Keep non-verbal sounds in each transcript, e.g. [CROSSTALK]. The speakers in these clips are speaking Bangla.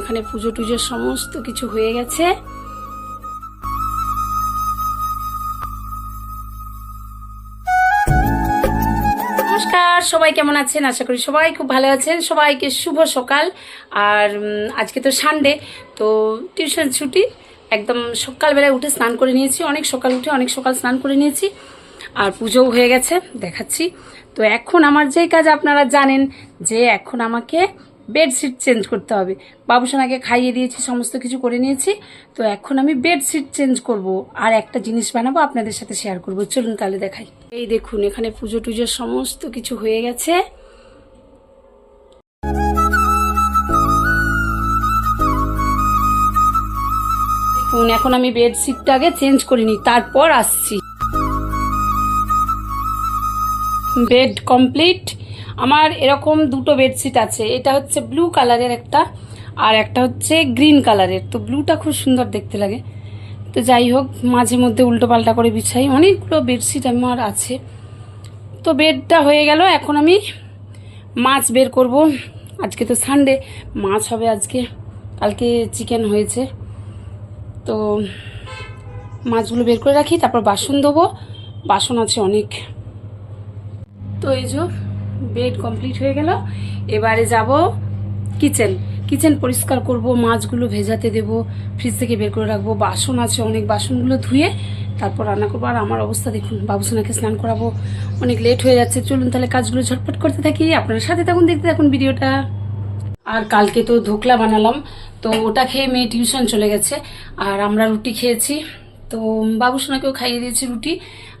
এখানে পুজো টুজোর সমস্ত কিছু হয়ে গেছে। নমস্কার, সবাই কেমন আছেন? আশা করি সবাই খুব ভালো আছেন। সবাইকে শুভ সকাল। আর আজকে তো সানডে তো টিউশন ছুটি। একদম সকালবেলায় উঠে স্নান করে নিয়েছি। অনেক সকাল উঠে অনেক সকাল স্নান করে নিয়েছি। আর পুজোও হয়ে গেছে, দেখাচ্ছি। তো এখন আমার যেই কাজ আপনারা জানেন যে এখন আমাকে বেডশিট চেঞ্জ করতে হবে। বাবুসোনাকে খাইয়ে দিয়েছি, সমস্ত কিছু করে নিয়েছি। তো এখন আমি বেডশিট চেঞ্জ করব আর একটা জিনিস বানাবো, আপনাদের সাথে শেয়ার করব। চলুন তাহলে দেখাই। এই দেখুন, এখানে পুজো টুজোর সমস্ত কিছু হয়ে গেছে। দেখুন, এখন আমি বেডশিটটা আগে চেঞ্জ করিনি তারপর আসছি। Bed complete. আমার এরকম দুটো বেডশিট আছে। এটা হচ্ছে ব্লু কালারের একটা আর একটা হচ্ছে গ্রিন কালারের তো ব্লুটা খুব সুন্দর দেখতে লাগে। তো যাই হোক, মাঝে মধ্যে উল্টো পাল্টা করে বিছাই। অনেকগুলো বেডশিট আমার আছে। তো বেডটা হয়ে গেল। এখন আমি মাছ বের করব। আজকে তো সানডে মাছ হবে আজকে। কালকে চিকেন হয়েছে। তো মাছগুলো বের করে রাখি। তারপর বাসন ধোবো। বাসন আছে অনেক। তো এই যে বেড কমপ্লিট হয়ে গেল। এবারে যাব কিচেন। কিচেন পরিষ্কার করব, মাছগুলো ভেজাতে দেব, ফ্রিজ থেকে বের করে রাখব। বাসন আছে, অনেক বাসনগুলো ধুয়ে তারপর রান্না করব। আর আমার অবস্থা দেখুন, বাবুসোনাকে স্নান করাবো। অনেক লেট হয়ে যাচ্ছে। চলুন তাহলে কাজগুলো ঝটপট করতে থাকি। আপনার সাথে থাকুন, দেখতে থাকুন ভিডিওটা। আর কালকে তো ধোকলা বানালাম, তো ওটা খেয়ে মেয়ে টিউশন চলে গেছে। আর আমরা রুটি খেয়েছি। তো বাবুসোনাকেও খাইয়ে দিয়েছি রুটি।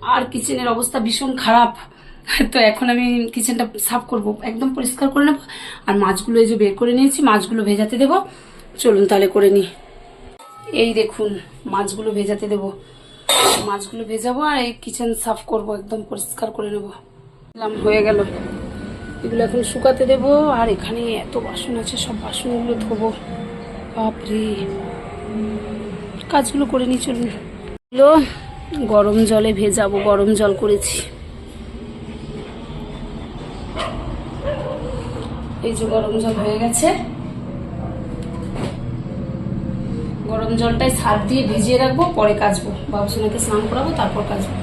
আর কিচেনের অবস্থা ভীষণ খারাপ। [LAUGHS] তো এখন আমি কিচেনটা সাফ করব। একদম পরিষ্কার করে নেব। আর মাছগুলো এই যে বের করে নিয়েছি, মাছগুলো ভেজাতে দেব। চলুন তাহলে করে নিই এই দেখুন, মাছগুলো ভেজাতে দেব। মাছগুলো ভেজাবো আর এই কিচেন সাফ করব, একদম পরিষ্কার করে নেব। হয়ে গেল। এগুলো এখন শুকাতে দেব। আর এখানে এত বাসন আছে, সব বাসনগুলো ধোবো। বাপরে। কাজগুলো করে নিই চলুন। গরম জলে ভেজাবো, গরম জল করেছি। এই যে গরম জল হয়ে গেছে। গরম জলটাই সার দিয়ে ভিজিয়ে রাখব, পরে কাচবো। বাবুসোনাকে স্নান করাবো, তারপর কাচবো।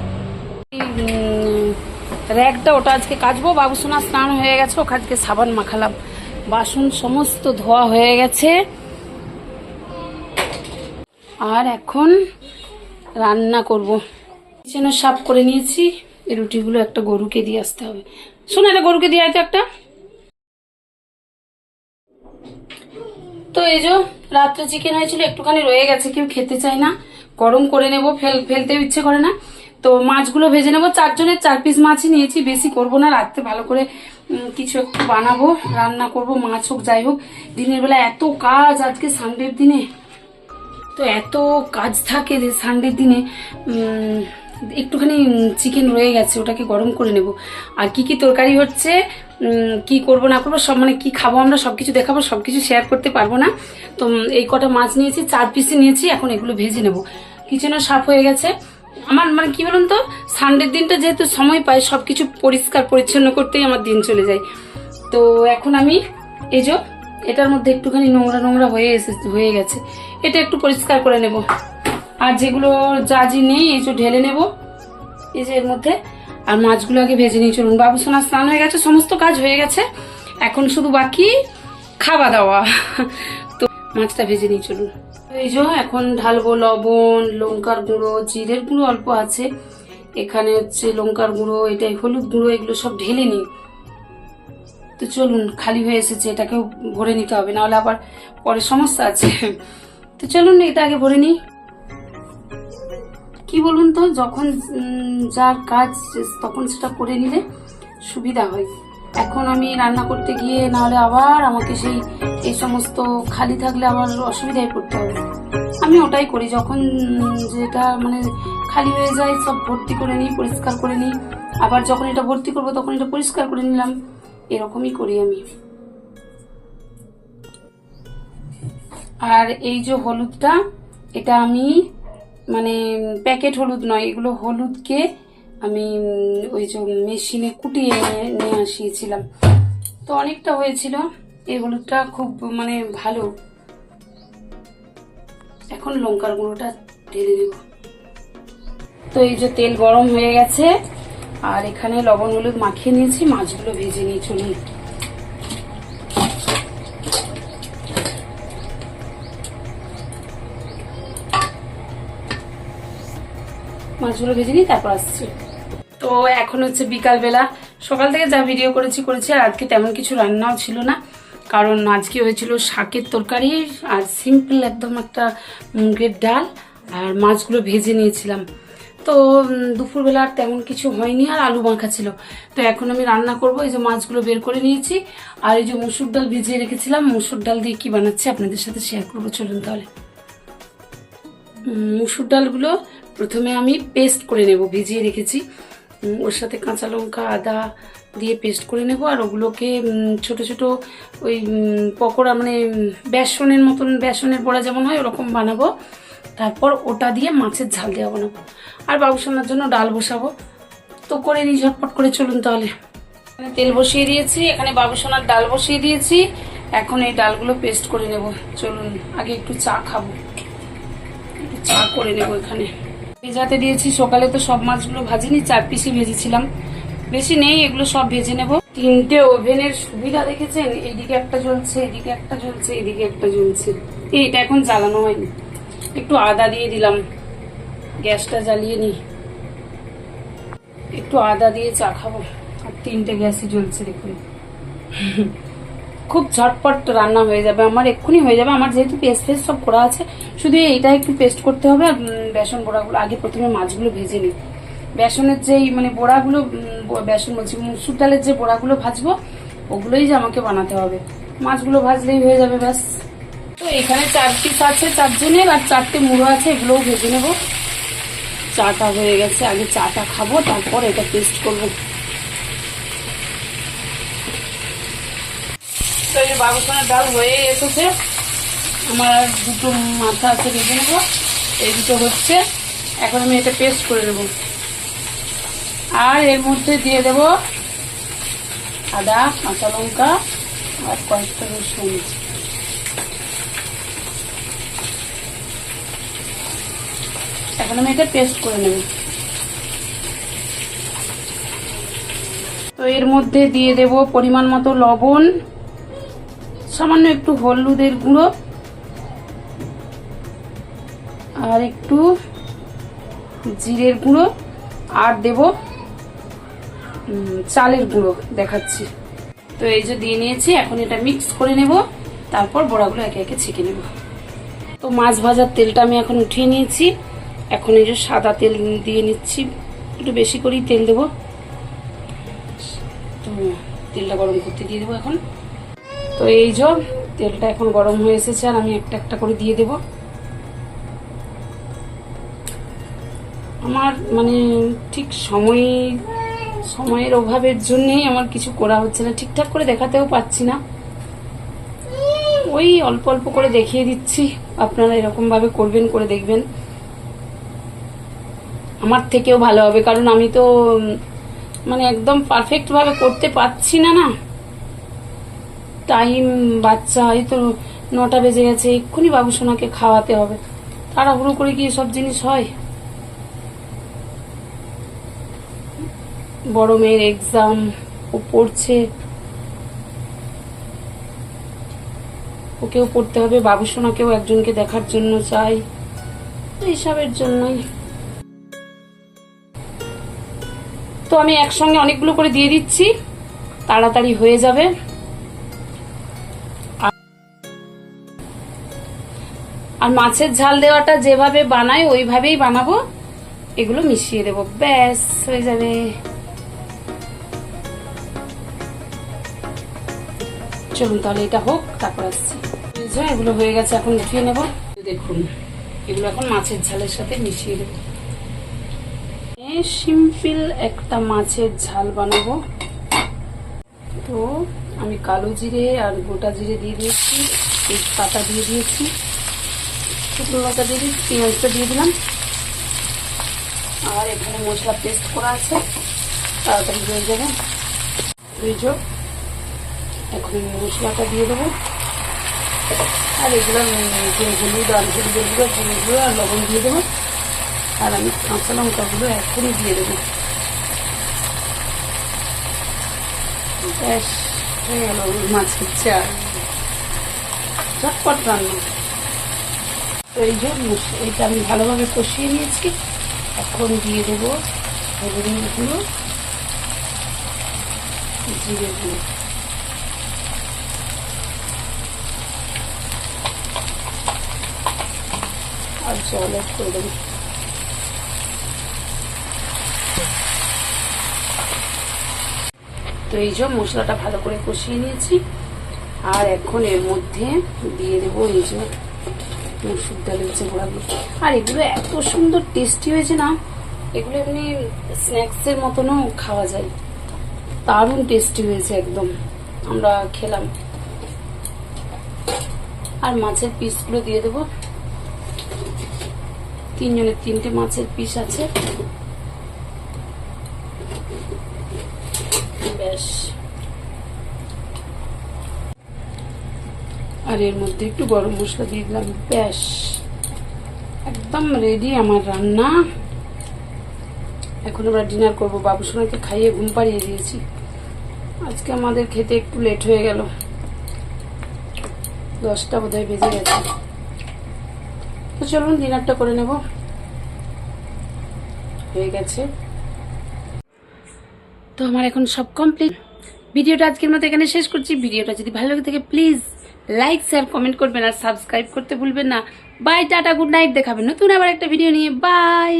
র্যাকটা ওটা আজকে কাচবো। বাবুসোনা স্নান হয়ে গেছে আজকে সাবান মাখালাম। বাসন সমস্ত ধোয়া হয়ে গেছে। আর এখন রান্না করব। কিচেনও সাফ করে নিয়েছি। এই রুটিগুলো একটা গরুকে দিয়ে আসতে হবে। শোনো, এটা গরুকে দিয়ে আয় তো একটা। তো এই যে রাত্রে চিকেন হয়েছিল, একটুখানি রয়ে গেছে, কেউ খেতে চায় না। গরম করে নেব, ফেল ফেলতেও ইচ্ছে করে না। তো মাছগুলো ভেজে নেব। চারজনের চার পিস মাছই নিয়েছি, বেশি করব না, রাত্রে ভালো করে কিছু একটু বানাবো, রান্না করব, মাছ হোক, যাই হোক। দিনের বেলা এত কাজ আজকে সানডের দিনে। তো এত কাজ থাকে যে সানডের দিনে একটুখানি চিকেন রয়ে গেছে, ওটাকে গরম করে নেব। আর কি কি তরকারি হচ্ছে কি করব, না করব, সব মানে কি খাব আমরা, সবকিছু দেখাবো, সবকিছু শেয়ার করতে পারব না। তো এই কটা মাছ নিয়েছি, চার পিসে নিয়েছি, এখন এগুলো ভেজে নেব। কিচেনও সাফ হয়ে গেছে। আমার মানে কি বলুন তো সানডের দিনটা যেহেতু সময় পাই, সবকিছু পরিষ্কার পরিচ্ছন্ন করতেই আমার দিন চলে যায়। তো, এখন আমি, এই যে, এটার মধ্যে একটুখানি নোংরা নোংরা হয়ে এসেছে হয়ে গেছে। এটা একটু পরিষ্কার করে নেব। আর যেগুলো যা জাজি নেই, এই যে ঢেলে নেব। এই যে এর মধ্যে আর মাছগুলো আগে ভেজে নিয়ে চলুন। বাবু সোনার স্নান হয়ে গেছে, সমস্ত কাজ হয়ে গেছে। এখন শুধু বাকি খাওয়া দাওয়া। তো মাছটা ভেজে নিয়ে চলুন। এই যে এখন ঢালবো লবণ, লঙ্কার গুঁড়ো, জিরের গুঁড়ো অল্প আছে। এখানে হচ্ছে লঙ্কার গুঁড়ো, এটাই হলুদ গুঁড়ো, এগুলো সব ঢেলে নিই। তো চলুন, খালি হয়ে এসেছে, এটাকেও ভরে নিতে হবে, নাহলে আবার পরে সমস্যা আছে। তো চলুন, এটা আগে ভরে নিই। কি বলুন তো, যখন যার কাজ তখন সেটা করে নিলে সুবিধা হয়। এখন আমি রান্না করতে গিয়ে নাহলে আবার আমাকে সেই, এই সমস্ত খালি থাকলে আবার অসুবিধায় পড়তে হবে। আমি ওটাই করি, যখন যেটা মানে খালি হয়ে যায়, সব ভর্তি করে নিই, পরিষ্কার করে নিই। আবার যখন এটা ভর্তি করব, তখন এটা পরিষ্কার করে নিলাম। এরকমই করি আমি। আর এই যে হলুদটা, এটা আমি মানে প্যাকেট হলুদ নয়, এগুলো হলুদকে আমি ওই যে মেশিনে কুটিয়ে নিয়ে আসিয়েছিলাম। তো অনেকটা হয়েছিল, এই হলুদটা খুব মানে ভালো। এখন লঙ্কার গুঁড়োটা ঢেলে দেব। তো এই যে তেল গরম হয়ে গেছে, আর এখানে লবণ হলুদ মাখিয়ে নিয়েছি, মাছগুলো ভেজে নিয়ে চলুন মাছগুলো ভেজে নিই তারপর আসছি। তো এখন হচ্ছে বিকালবেলা। সকাল থেকে যা ভিডিও করেছি করেছি, আর আজকে তেমন কিছু রান্নাও ছিল না। কারণ আজকে হয়েছিল শাকের তরকারি আর সিম্পল একদম একটা মুগের ডাল আর মাছগুলো ভেজে নিয়েছিলাম। তো দুপুরবেলা আর তেমন কিছু হয়নি আর আলু মাখা ছিল। তো এখন আমি রান্না করব। এই যে মাছগুলো বের করে নিয়েছি। আর এই যে মুসুর ডাল ভিজিয়ে রেখেছিলাম, মুসুর ডাল দিয়ে কি বানাচ্ছি আপনাদের সাথে শেয়ার করব। চলুন তাহলে। মুসুর ডালগুলো প্রথমে আমি পেস্ট করে নেব, ভিজিয়ে রেখেছি। ওর সাথে কাঁচা লঙ্কা, আদা দিয়ে পেস্ট করে নেব আর ওগুলোকে ছোট ছোট ওই পকোড়া মানে বেসনের মতন, বেসনের বড়া যেমন হয় ওরকম বানাবো। তারপর ওটা দিয়ে মাছের ঝাল দেওয়া বানাবো। আর বাবুসোনার জন্য ডাল বসাবো। তো করে নিই, ঝটপট করে চলুন তাহলে। তেল বসিয়ে দিয়েছি, এখানে বাবুসোনার ডাল বসিয়ে দিয়েছি। এখন এই ডালগুলো পেস্ট করে নেব। চলুন, আগে একটু চা খাব। একটু চা করে নেব এখানে। ভেজাতে দিয়েছি। সকালে তো সব মাছগুলো ভাজিনি, চার পিসই ভেজেছিলাম। বেশি নেই, এগুলো সব ভেজে নেব। তিনটে ওভেনের সুবিধা দেখেছেন? এইদিকে একটা জ্বলছে, এদিকে একটা জ্বলছে, এদিকে একটা জ্বলছে। এইটা এখন জ্বালানো হয়নি। একটু আদা দিয়ে দিলাম। গ্যাসটা জ্বালিয়ে নি একটু আদা দিয়ে চা খাব। আর তিনটে গ্যাসই জ্বলছে দেখুন। খুব ঝটপট রান্না হয়ে যাবে, আমার এক্ষুনি হয়ে যাবে। আমার যেহেতু পেস্ট ফেস্ট সব করা আছে, শুধু এইটা একটু পেস্ট করতে হবে আর বেসন বড়াগুলো। আগে প্রথমে মাছগুলো ভেজে নিই। বেসনের যেই মানে বড়াগুলো বেসন বলছি, মুসুর ডালের যে বড়াগুলো ভাজবো, ওগুলোই যে আমাকে বানাতে হবে। মাছগুলো ভাজলেই হয়ে যাবে, ব্যাস। তো এখানে চার পিস আছে, চারজনের, আর চারটে মুড়ো আছে, এগুলোও ভেজে নেব। চাটা হয়ে গেছে, আগে চাটা খাব, তারপর এটা পেস্ট করব। তো এই ডাল হয়ে এসেছে। আমার দুটো মাথা আছে ভেজে নেব। এই দুটো হচ্ছে। এখন আমি এটা পেস্ট করে নেব। আর এর মধ্যে দিয়ে দেব আদা, কাঁচা লঙ্কা আর কয়েকটা রসুন। এখন আমি এটা পেস্ট করে নেব। তো এর মধ্যে দিয়ে দেব পরিমাণ মতো লবণ। সামান্য একটু হলুদের গুঁড়ো। আর একটু জিরের গুঁড়ো। আর দেব চালের গুঁড়ো দেখাচ্ছি। তো এই যে দিয়ে নিয়েছি, এখন এটা মিক্স করে নেব। তারপর বড়াগুলো একে একে ছেঁকে নেব। তো মাছ ভাজার তেলটা আমি এখন উঠিয়ে নিয়েছি। এখন এই যে সাদা তেল দিয়ে নিচ্ছি। একটু বেশি করেই তেল দেবো। তো তেলটা গরম করতে দিয়ে দেবো এখন। তো এই যে তেলটা এখন গরম হয়ে এসেছে আর আমি একটা একটা করে দিয়ে দেব। আমার মানে ঠিক সময়, সময়ের অভাবের জন্যেই আমার কিছু করা হচ্ছে না। ঠিকঠাক করে দেখাতেও পাচ্ছি না। ওই অল্প অল্প করে দেখিয়ে দিচ্ছি। আপনারা এরকম ভাবে করবেন, করে দেখবেন। আমার থেকেও ভালো হবে, কারণ আমি তো মানে একদম পারফেক্ট ভাবে করতে পারছি না না। টাইম বাচ্চা হয়তো নটা বেজে গেছে, এক্ষুনি বাবু সোনাকে খাওয়াতে হবে। তাড়াহুড়ো করে কি সব জিনিস হয়? বড় মেয়ের এক্সাম ও পড়ছে। ওকেও পড়তে হবে, বাবু সোনাকেও একজনকে দেখার জন্য চাই। এইসবের জন্যই। তো আমি একসঙ্গে অনেকগুলো করে দিয়ে দিচ্ছি। তাড়াতাড়ি হয়ে যাবে। আর মাছের ঝাল দেওয়াটা যেভাবে বানাই, ওইভাবেই বানাবো। এগুলো মিশিয়ে দেবো। ব্যাস, হয়ে যাবে। চলুন তাহলে এটা হোক, তারপর আসছি। এগুলো হয়ে গেছে, এখন উঠিয়ে নেব। দেখুন, এগুলো এখন মাছের ঝালের সাথে মিশিয়ে দেবো। সিম্পল একটা মাছের ঝাল বানাবো। তো, আমি কালো জিরে আর গোটা জিরে দিয়ে দিয়েছি, তেজপাতা দিয়ে দিয়েছি। শুকনো লঙ্কা দিয়ে দিয়েছি পেঁয়াজটা দিয়ে দিলাম। আর এখানে মশলা পেস্ট করা আছে, তাড়াতাড়ি হয়ে যাবে। বুঝছ এখন মশলাটা দিয়ে দেবো। আর এগুলো যে হলুদ আর হলুদের গুঁড়ো জিরে গুঁড়ো আর লবণ দিয়ে দেবো। আর আমি কাঁচা লঙ্কাগুলো এখনই দিয়ে দেবো। ব্যাস, হয়ে গেল মাছের চাল ঝটপট রান্না। তো এই যে এইটা আমি ভালোভাবে কষিয়ে নিয়েছি। এখন দিয়ে দেবো হলুদের গুঁড়ো, জিরে গুঁড়ো। আর জল অ্যাড করে তো এই যে মশলাটা ভালো করে কষিয়ে নিয়েছি। আর এখন এর মধ্যে দিয়ে দেবো এই যে মসুর ডালের যে গোড়াগুলো আর এগুলো এত সুন্দর টেস্টি হয়েছে না, এগুলো এমনি স্ন্যাক্সের মতনও খাওয়া যায়। দারুণ টেস্টি হয়েছে একদম, আমরা খেলাম। আর মাছের পিসগুলো দিয়ে দেবো। তিনজনের তিনটে মাছের পিস আছে। ব্যাস। আর এর মধ্যে একটু গরম মশলা দিয়ে দিলাম। ব্যাস। একদম রেডি আমার রান্না। এখন আমরা ডিনার করব। বাবু সোনাকে খাইয়ে ঘুম পাড়িয়ে দিয়েছি। আজকে আমাদের খেতে একটু লেট হয়ে গেল। দশটা বোধহয় বেজে গেছে। তো চলুন ডিনারটা করে নেব। হয়ে গেছে। তো আমার এখন সব কমপ্লিট ভিডিওটা আজকের মতো এখানে শেষ করছি। ভিডিওটা যদি ভালো লাগে থাকে প্লিজ লাইক শেয়ার কমেন্ট করবেন আর সাবস্ক্রাইব করতে ভুলবেন না। বাই টাটা গুড নাইট দেখাবেন নতুন আবার একটা ভিডিও নিয়ে। বাই